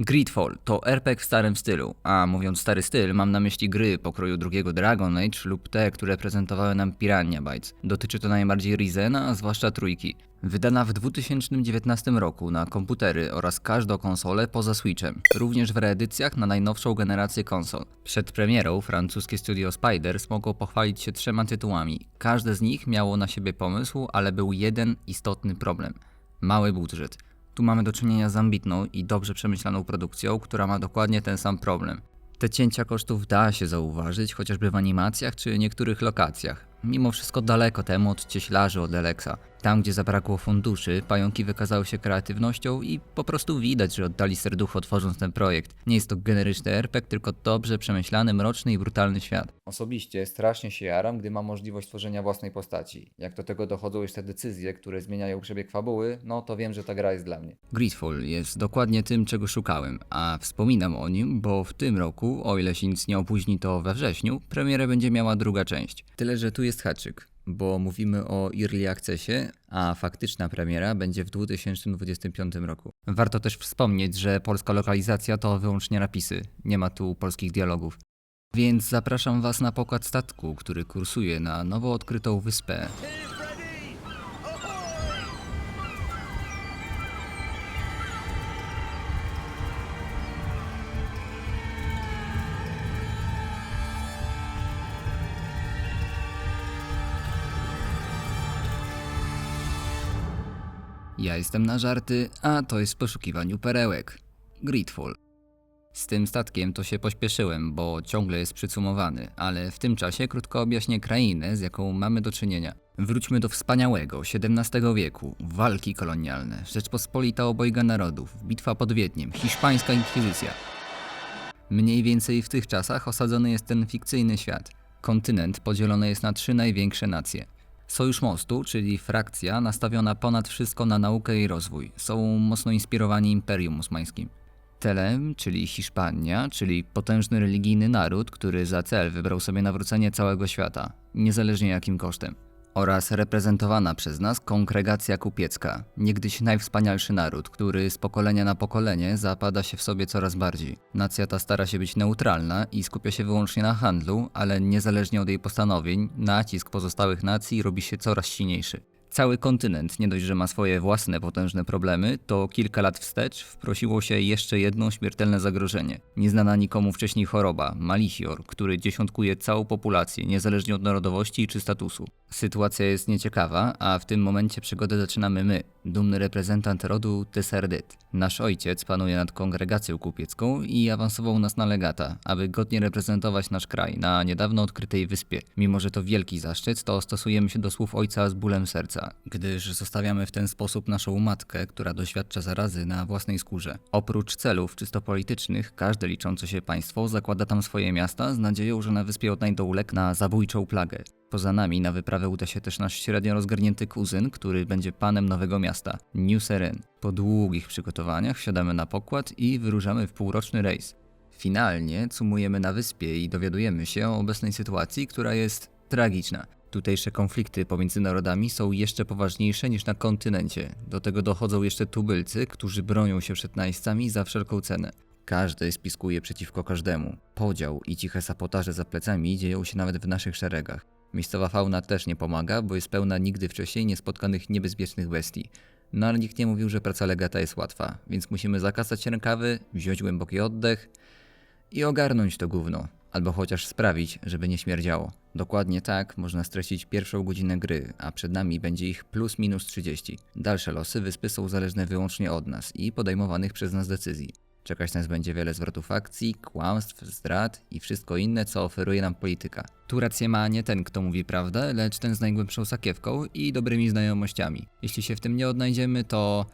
Gridfall to RPG w starym stylu, a mówiąc stary styl, mam na myśli gry pokroju drugiego Dragon Age lub te, które prezentowały nam Piranha Bytes. Dotyczy to najbardziej Rizena, a zwłaszcza trójki. Wydana w 2019 roku na komputery oraz każdą konsolę poza Switchem, również w reedycjach na najnowszą generację konsol. Przed premierą francuskie studio Spiders mogło pochwalić się trzema tytułami. Każde z nich miało na siebie pomysł, ale był jeden istotny problem. Mały budżet. Tu mamy do czynienia z ambitną i dobrze przemyślaną produkcją, która ma dokładnie ten sam problem. Te cięcia kosztów da się zauważyć, chociażby w animacjach czy niektórych lokacjach. Mimo wszystko daleko temu od cieślarzy od Alexa. Tam, gdzie zabrakło funduszy, pająki wykazały się kreatywnością i po prostu widać, że oddali serducho tworząc ten projekt. Nie jest to generyczny RPG, tylko dobrze przemyślany, mroczny i brutalny świat. Osobiście strasznie się jaram, gdy mam możliwość tworzenia własnej postaci. Jak do tego dochodzą jeszcze decyzje, które zmieniają przebieg fabuły, no to wiem, że ta gra jest dla mnie. Gridfall jest dokładnie tym, czego szukałem, a wspominam o nim, bo w tym roku, o ile się nic nie opóźni, to we wrześniu, premierę będzie miała druga część. Tyle, że tu jest haczyk, bo mówimy o Early Accessie, a faktyczna premiera będzie w 2025 roku. Warto też wspomnieć, że polska lokalizacja to wyłącznie napisy, nie ma tu polskich dialogów. Więc zapraszam Was na pokład statku, który kursuje na nowo odkrytą wyspę. Ja jestem na żarty, a to jest w poszukiwaniu perełek. Gridfall. Z tym statkiem to się pośpieszyłem, bo ciągle jest przycumowany, ale w tym czasie krótko objaśnię krainę, z jaką mamy do czynienia. Wróćmy do wspaniałego XVII wieku, walki kolonialne, Rzeczpospolita obojga narodów, bitwa pod Wiedniem, hiszpańska inkwizycja. Mniej więcej w tych czasach osadzony jest ten fikcyjny świat. Kontynent podzielony jest na trzy największe nacje. Sojusz Mostu, czyli frakcja nastawiona ponad wszystko na naukę i rozwój, są mocno inspirowani Imperium Osmańskim. Telem, czyli Hiszpania, czyli potężny religijny naród, który za cel wybrał sobie nawrócenie całego świata, niezależnie jakim kosztem. Oraz reprezentowana przez nas kongregacja kupiecka, niegdyś najwspanialszy naród, który z pokolenia na pokolenie zapada się w sobie coraz bardziej. Nacja ta stara się być neutralna i skupia się wyłącznie na handlu, ale niezależnie od jej postanowień, nacisk pozostałych nacji robi się coraz silniejszy. Cały kontynent nie dość, że ma swoje własne potężne problemy, to kilka lat wstecz wprosiło się jeszcze jedno śmiertelne zagrożenie. Nieznana nikomu wcześniej choroba, malisior, który dziesiątkuje całą populację, niezależnie od narodowości czy statusu. Sytuacja jest nieciekawa, a w tym momencie przygodę zaczynamy my, dumny reprezentant rodu Tesserdyt. Nasz ojciec panuje nad kongregacją kupiecką i awansował nas na legata, aby godnie reprezentować nasz kraj na niedawno odkrytej wyspie. Mimo, że to wielki zaszczyt, to stosujemy się do słów ojca z bólem serca, gdyż zostawiamy w ten sposób naszą matkę, która doświadcza zarazy na własnej skórze. Oprócz celów czysto politycznych, każde liczące się państwo zakłada tam swoje miasta z nadzieją, że na wyspie odnajdą lek na zabójczą plagę. Poza nami na wyprawę uda się też nasz średnio rozgarnięty kuzyn, który będzie panem nowego miasta, New Seren. Po długich przygotowaniach wsiadamy na pokład i wyruszamy w półroczny rejs. Finalnie cumujemy na wyspie i dowiadujemy się o obecnej sytuacji, która jest tragiczna. Tutejsze konflikty pomiędzy narodami są jeszcze poważniejsze niż na kontynencie. Do tego dochodzą jeszcze tubylcy, którzy bronią się przed najeźdźcami za wszelką cenę. Każdy spiskuje przeciwko każdemu. Podział i ciche sabotaże za plecami dzieją się nawet w naszych szeregach. Miejscowa fauna też nie pomaga, bo jest pełna nigdy wcześniej niespotkanych niebezpiecznych bestii. No ale nikt nie mówił, że praca legata jest łatwa, więc musimy zakasać rękawy, wziąć głęboki oddech i ogarnąć to gówno. Albo chociaż sprawić, żeby nie śmierdziało. Dokładnie tak można streścić pierwszą godzinę gry, a przed nami będzie ich plus minus 30. Dalsze losy wyspy są zależne wyłącznie od nas i podejmowanych przez nas decyzji. Czekać nas będzie wiele zwrotów akcji, kłamstw, zdrad i wszystko inne, co oferuje nam polityka. Tu rację ma nie ten, kto mówi prawdę, lecz ten z najgłębszą sakiewką i dobrymi znajomościami. Jeśli się w tym nie odnajdziemy, to...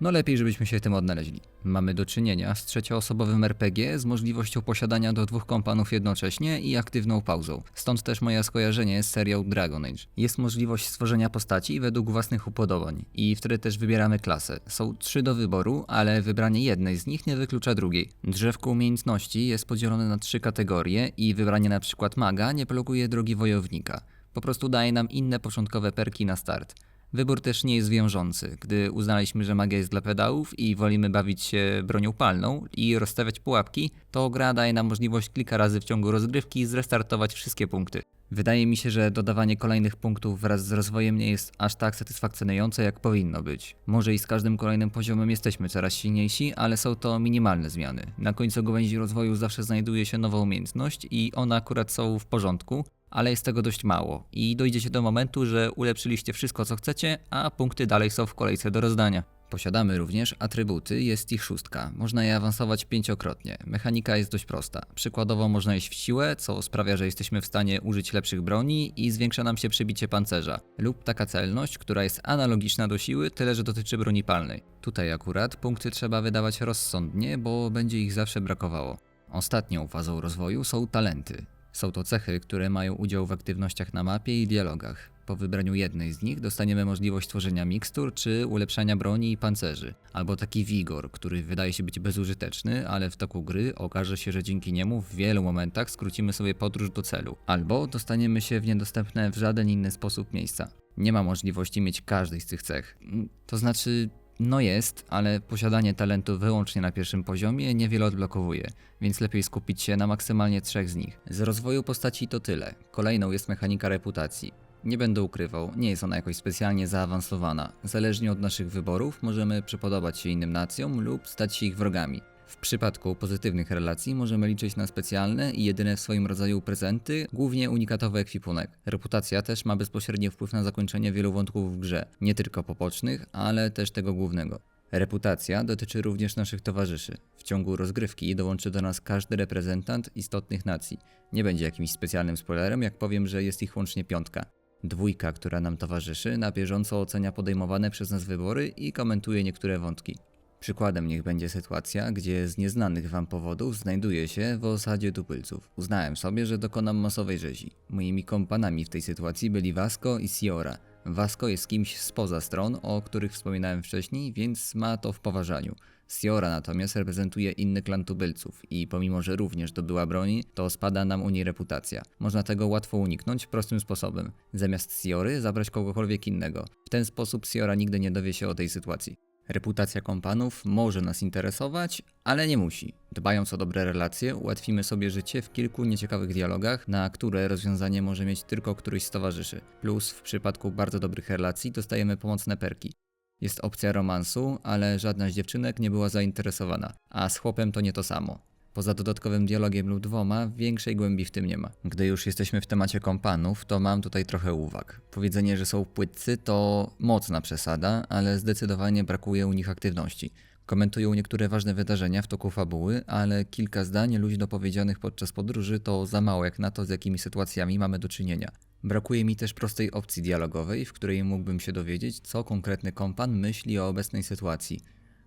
No lepiej, żebyśmy się tym odnaleźli. Mamy do czynienia z trzecioosobowym RPG z możliwością posiadania do dwóch kompanów jednocześnie i aktywną pauzą. Stąd też moje skojarzenie z serią Dragon Age. Jest możliwość stworzenia postaci według własnych upodobań i wtedy też wybieramy klasę. Są trzy do wyboru, ale wybranie jednej z nich nie wyklucza drugiej. Drzewko umiejętności jest podzielone na trzy kategorie i wybranie na przykład maga nie blokuje drogi wojownika. Po prostu daje nam inne początkowe perki na start. Wybór też nie jest wiążący. Gdy uznaliśmy, że magia jest dla pedałów i wolimy bawić się bronią palną i rozstawiać pułapki, to gra daje nam możliwość kilka razy w ciągu rozgrywki zrestartować wszystkie punkty. Wydaje mi się, że dodawanie kolejnych punktów wraz z rozwojem nie jest aż tak satysfakcjonujące, jak powinno być. Może i z każdym kolejnym poziomem jesteśmy coraz silniejsi, ale są to minimalne zmiany. Na końcu gałęzi rozwoju zawsze znajduje się nowa umiejętność i one akurat są w porządku, ale jest tego dość mało i dojdziecie do momentu, że ulepszyliście wszystko co chcecie, a punkty dalej są w kolejce do rozdania. Posiadamy również atrybuty, jest ich szóstka. Można je awansować pięciokrotnie. Mechanika jest dość prosta. Przykładowo można iść w siłę, co sprawia, że jesteśmy w stanie użyć lepszych broni i zwiększa nam się przebicie pancerza. Lub taka celność, która jest analogiczna do siły, tyle że dotyczy broni palnej. Tutaj akurat punkty trzeba wydawać rozsądnie, bo będzie ich zawsze brakowało. Ostatnią fazą rozwoju są talenty. Są to cechy, które mają udział w aktywnościach na mapie i dialogach. Po wybraniu jednej z nich dostaniemy możliwość tworzenia mikstur czy ulepszania broni i pancerzy, albo taki wigor, który wydaje się być bezużyteczny, ale w toku gry okaże się, że dzięki niemu w wielu momentach skrócimy sobie podróż do celu, albo dostaniemy się w niedostępne w żaden inny sposób miejsca. Nie ma możliwości mieć każdej z tych cech. To znaczy, no jest, ale posiadanie talentu wyłącznie na pierwszym poziomie niewiele odblokowuje, więc lepiej skupić się na maksymalnie trzech z nich. Z rozwoju postaci to tyle. Kolejną jest mechanika reputacji. Nie będę ukrywał, nie jest ona jakoś specjalnie zaawansowana. Zależnie od naszych wyborów możemy przypodobać się innym nacjom lub stać się ich wrogami. W przypadku pozytywnych relacji możemy liczyć na specjalne i jedyne w swoim rodzaju prezenty, głównie unikatowy ekwipunek. Reputacja też ma bezpośredni wpływ na zakończenie wielu wątków w grze, nie tylko pobocznych, ale też tego głównego. Reputacja dotyczy również naszych towarzyszy. W ciągu rozgrywki dołączy do nas każdy reprezentant istotnych nacji. Nie będzie jakimś specjalnym spoilerem, jak powiem, że jest ich łącznie piątka. Dwójka, która nam towarzyszy, na bieżąco ocenia podejmowane przez nas wybory i komentuje niektóre wątki. Przykładem niech będzie sytuacja, gdzie z nieznanych wam powodów znajduję się w osadzie tubylców. Uznałem sobie, że dokonam masowej rzezi. Moimi kompanami w tej sytuacji byli Vasco i Siora. Vasco jest kimś spoza stron, o których wspominałem wcześniej, więc ma to w poważaniu. Siora natomiast reprezentuje inny klan tubylców i pomimo, że również dobyła broni, to spada nam u niej reputacja. Można tego łatwo uniknąć prostym sposobem. Zamiast Siory zabrać kogokolwiek innego. W ten sposób Siora nigdy nie dowie się o tej sytuacji. Reputacja kompanów może nas interesować, ale nie musi. Dbając o dobre relacje, ułatwimy sobie życie w kilku nieciekawych dialogach, na które rozwiązanie może mieć tylko któryś z towarzyszy. Plus w przypadku bardzo dobrych relacji dostajemy pomocne perki. Jest opcja romansu, ale żadna z dziewczynek nie była zainteresowana, a z chłopem to nie to samo. Poza dodatkowym dialogiem lub dwoma, większej głębi w tym nie ma. Gdy już jesteśmy w temacie kompanów, to mam tutaj trochę uwag. Powiedzenie, że są płytcy to mocna przesada, ale zdecydowanie brakuje u nich aktywności. Komentują niektóre ważne wydarzenia w toku fabuły, ale kilka zdań luźno powiedzianych podczas podróży to za mało jak na to, z jakimi sytuacjami mamy do czynienia. Brakuje mi też prostej opcji dialogowej, w której mógłbym się dowiedzieć, co konkretny kompan myśli o obecnej sytuacji.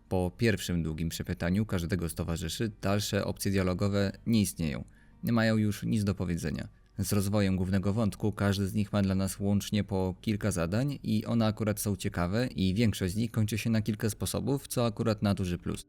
Po pierwszym długim przepytaniu każdego z towarzyszy, dalsze opcje dialogowe nie istnieją. Nie mają już nic do powiedzenia. Z rozwojem głównego wątku każdy z nich ma dla nas łącznie po kilka zadań i one akurat są ciekawe i większość z nich kończy się na kilka sposobów, co akurat na duży plus.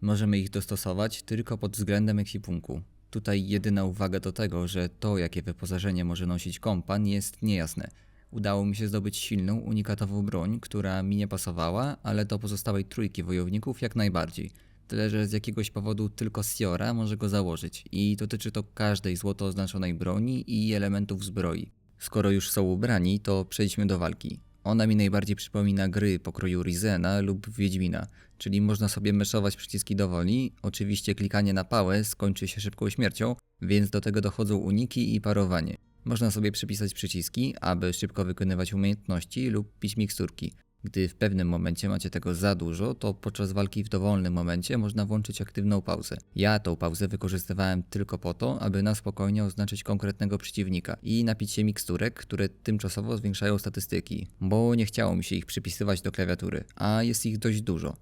Możemy ich dostosować tylko pod względem ekwipunku. Tutaj jedyna uwaga do tego, że to jakie wyposażenie może nosić kompan jest niejasne. Udało mi się zdobyć silną, unikatową broń, która mi nie pasowała, ale do pozostałej trójki wojowników jak najbardziej. Tyle, że z jakiegoś powodu tylko Siora może go założyć i dotyczy to każdej złoto oznaczonej broni i elementów zbroi. Skoro już są ubrani, to przejdźmy do walki. Ona mi najbardziej przypomina gry pokroju Rizena lub Wiedźmina, czyli można sobie meszować przyciski dowoli, oczywiście klikanie na pałę skończy się szybką śmiercią, więc do tego dochodzą uniki i parowanie. Można sobie przypisać przyciski, aby szybko wykonywać umiejętności lub pić miksturki. Gdy w pewnym momencie macie tego za dużo, to podczas walki w dowolnym momencie można włączyć aktywną pauzę. Ja tą pauzę wykorzystywałem tylko po to, aby na spokojnie oznaczyć konkretnego przeciwnika i napić się miksturek, które tymczasowo zwiększają statystyki, bo nie chciało mi się ich przypisywać do klawiatury, a jest ich dość dużo.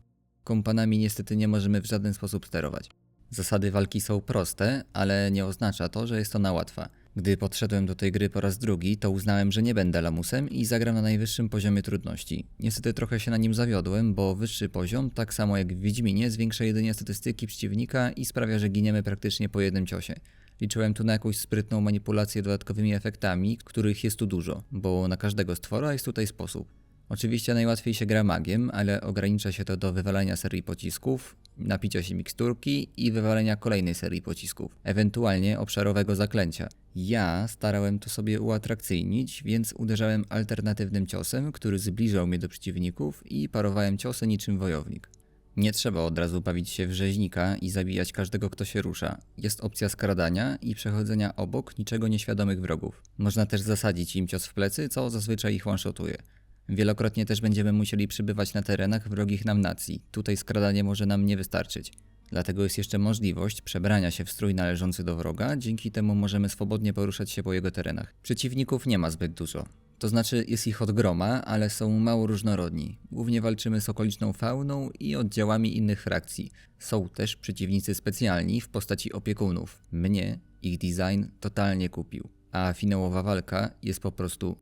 Kompanami niestety nie możemy w żaden sposób sterować. Zasady walki są proste, ale nie oznacza to, że jest ona łatwa. Gdy podszedłem do tej gry po raz drugi, to uznałem, że nie będę lamusem i zagram na najwyższym poziomie trudności. Niestety trochę się na nim zawiodłem, bo wyższy poziom, tak samo jak w Wiedźminie, zwiększa jedynie statystyki przeciwnika i sprawia, że giniemy praktycznie po jednym ciosie. Liczyłem tu na jakąś sprytną manipulację dodatkowymi efektami, których jest tu dużo, bo na każdego stwora jest tutaj sposób. Oczywiście najłatwiej się gra magiem, ale ogranicza się to do wywalania serii pocisków, napicia się miksturki i wywalenia kolejnej serii pocisków, ewentualnie obszarowego zaklęcia. Ja starałem to sobie uatrakcyjnić, więc uderzałem alternatywnym ciosem, który zbliżał mnie do przeciwników i parowałem ciosy niczym wojownik. Nie trzeba od razu bawić się w rzeźnika i zabijać każdego, kto się rusza. Jest opcja skradania i przechodzenia obok niczego nieświadomych wrogów. Można też zasadzić im cios w plecy, co zazwyczaj ich one-shotuje. Wielokrotnie też będziemy musieli przybywać na terenach wrogich nam nacji. Tutaj skradanie może nam nie wystarczyć. Dlatego jest jeszcze możliwość przebrania się w strój należący do wroga, dzięki temu możemy swobodnie poruszać się po jego terenach. Przeciwników nie ma zbyt dużo. To znaczy jest ich od groma, ale są mało różnorodni. Głównie walczymy z okoliczną fauną i oddziałami innych frakcji. Są też przeciwnicy specjalni w postaci opiekunów. Mnie ich design totalnie kupił. A finałowa walka jest po prostu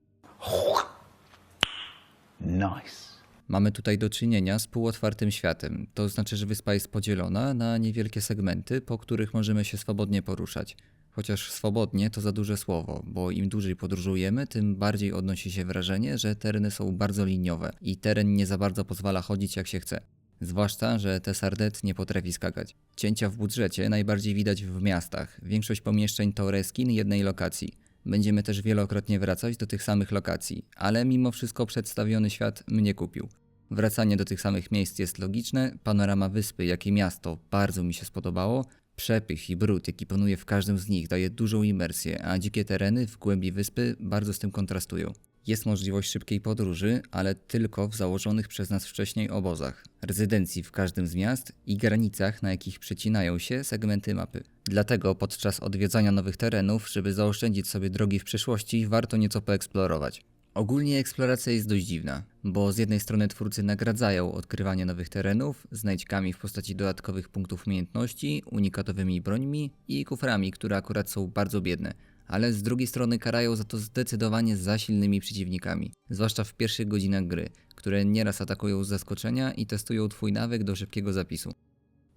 Nice. Mamy tutaj do czynienia z półotwartym światem. To znaczy, że wyspa jest podzielona na niewielkie segmenty, po których możemy się swobodnie poruszać. Chociaż swobodnie to za duże słowo, bo im dłużej podróżujemy, tym bardziej odnosi się wrażenie, że tereny są bardzo liniowe i teren nie za bardzo pozwala chodzić jak się chce. Zwłaszcza, że te sardet nie potrafi skakać. Cięcia w budżecie najbardziej widać w miastach. Większość pomieszczeń to reskin jednej lokacji. Będziemy też wielokrotnie wracać do tych samych lokacji, ale mimo wszystko przedstawiony świat mnie kupił. Wracanie do tych samych miejsc jest logiczne, panorama wyspy, jak i miasto bardzo mi się spodobało. Przepych i brud, jaki panuje w każdym z nich, daje dużą imersję, a dzikie tereny w głębi wyspy bardzo z tym kontrastują. Jest możliwość szybkiej podróży, ale tylko w założonych przez nas wcześniej obozach, rezydencji w każdym z miast i granicach, na jakich przecinają się segmenty mapy. Dlatego podczas odwiedzania nowych terenów, żeby zaoszczędzić sobie drogi w przyszłości, warto nieco poeksplorować. Ogólnie eksploracja jest dość dziwna, bo z jednej strony twórcy nagradzają odkrywanie nowych terenów, znajdźkami w postaci dodatkowych punktów umiejętności, unikatowymi brońmi i kuframi, które akurat są bardzo biedne, ale z drugiej strony karają za to zdecydowanie za silnymi przeciwnikami, zwłaszcza w pierwszych godzinach gry, które nieraz atakują z zaskoczenia i testują twój nawyk do szybkiego zapisu.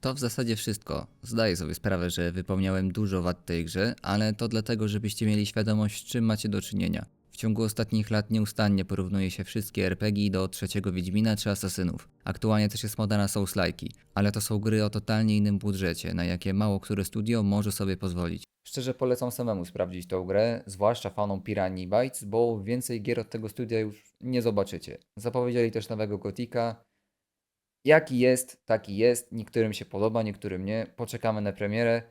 To w zasadzie wszystko. Zdaję sobie sprawę, że wypomniałem dużo wad tej grze, ale to dlatego, żebyście mieli świadomość, z czym macie do czynienia. W ciągu ostatnich lat nieustannie porównuje się wszystkie RPG do trzeciego Wiedźmina czy Asasynów. Aktualnie też jest moda na Souls-like'i, ale to są gry o totalnie innym budżecie, na jakie mało które studio może sobie pozwolić. Szczerze polecam samemu sprawdzić tą grę, zwłaszcza fanom Piranha Bytes, bo więcej gier od tego studia już nie zobaczycie. Zapowiedzieli też nowego Gotika, Jaki jest, taki jest. Niektórym się podoba, niektórym nie. Poczekamy na premierę.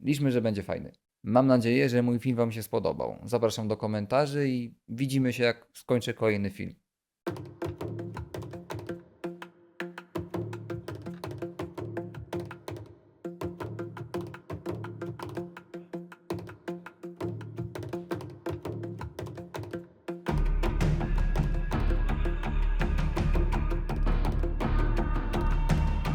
Liczmy, że będzie fajny. Mam nadzieję, że mój film Wam się spodobał. Zapraszam do komentarzy i widzimy się, jak skończę kolejny film.